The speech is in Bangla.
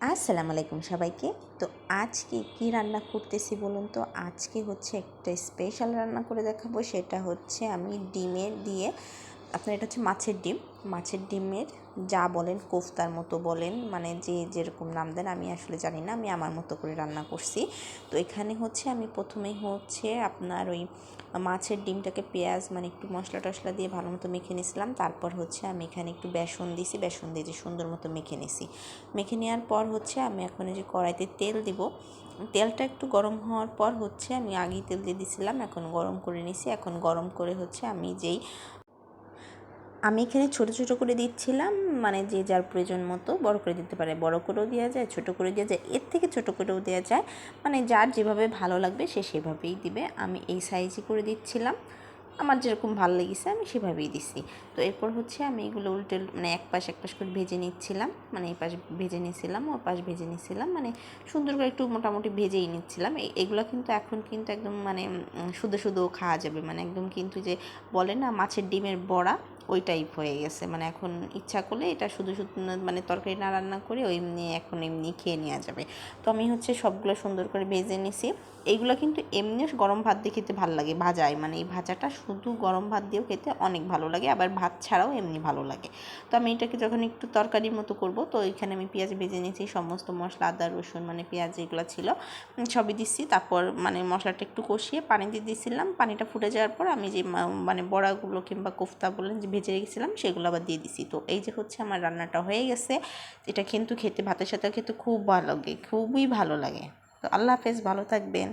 আসসালামু আলাইকুম সবাইকে। তো আজকে কি রান্না করতেছি বলুন তো? আজকে হচ্ছে একটা স্পেশাল রান্না করে দেখাবো। সেটা হচ্ছে আমি ডিমের দিয়ে আপনার এটা হচ্ছে মাছের ডিম। মাছের ডিমের যা বলেন, কোফতার মতো বলেন মানে যে যেরকম নাম দেন, আমি আসলে জানি না, আমি আমার মতো করে রান্না করছি। তো এখানে হচ্ছে আমি প্রথমেই হচ্ছে আপনার ওই মাছের ডিমটাকে পেঁয়াজ মানে একটু মশলা টশলা দিয়ে ভালো মতো মেখে নিয়েছিলাম। তারপর হচ্ছে আমি এখানে একটু বেসন দিছি বেসন দিয়ে যে সুন্দর মতো মেখে নিছি মেখে নেওয়ার পর হচ্ছে আমি এখন যে কড়াইতে তেল দিব। তেলটা একটু গরম হওয়ার পর হচ্ছে আমি আগেই তেল দিয়ে দিছিলাম, এখন গরম করে নিছি এখন গরম করে হচ্ছে আমি যেই আমি এখানে ছোট ছোট করে দিচ্ছিলাম মানে যে যার প্রয়োজন মতো বড় করে দিতে পারে। বড় করেও দেওয়া যায়, ছোট করে দেওয়া যায়। এর থেকে ছোট করেও দেওয়া যায়। মানে যার যেভাবে ভালো লাগবে সে সেভাবেই দিবে। আমি এই সাইজই করে দিচ্ছিলাম। আমার যেরকম ভালো লেগেছে আমি সেভাবেই দিছি। তো এরপর হচ্ছে আমি এগুলো উল্টে মানে এক পাশ এক পাশ করে ভেজে নিচ্ছিলাম। মানে এই পাশ ভেজে নিয়েছিলাম ও পাশ ভেজে নিয়েছিলাম মানে সুন্দর করে একটু মোটামুটি ভেজেই নিচ্ছিলাম। এগুলো কিন্তু এখন কিন্তু একদম মানে শুধু শুধু খাওয়া যাবে। মানে একদম কিন্তু যে বলে না মাছের ডিমের বড়া, ওই টাইপ হয়ে গেছে। মানে এখন ইচ্ছা করলে এটা শুধু শুধু মানে তরকারি না রান্না করে ওই এমনি এখন এমনি খেয়ে নেওয়া যাবে। তো আমি হচ্ছে সবগুলো সুন্দর করে ভেজে নিছি। এইগুলো কিন্তু এমনিও গরম ভাত দিয়ে খেতে ভালো লাগে ভাজায়। মানে এই ভাজাটা শুধু গরম ভাত দিয়েও খেতে অনেক ভালো লাগে, আবার ভাত ছাড়াও এমনি ভালো লাগে। তো আমি এটাকে যখন একটু তরকারির মতো করব, তো এখানে আমি পেঁয়াজ ভেজে নিয়েছি, সমস্ত মশলা, আদা, রসুন মানে পেঁয়াজ এগুলো ছিল সবই দিচ্ছি। তারপর মানে মশলাটা একটু কষিয়ে পানি দিয়ে দিয়েছিলাম, পানিটা ফুটে যাওয়ার পর আমি যে মানে বড়াগুলো কিংবা কোফতা বলেন যে ভেজে রেখেছিলাম, সেগুলো আবার দিয়ে দিছি তো এই যে হচ্ছে আমার রান্নাটা হয়ে গেছে, এটা কিন্তু খেতে, ভাতের সাথে খেতে খুব ভালো লাগে, খুবই ভালো লাগে। তো আল্লাহ হাফেজ, ভালো থাকবেন।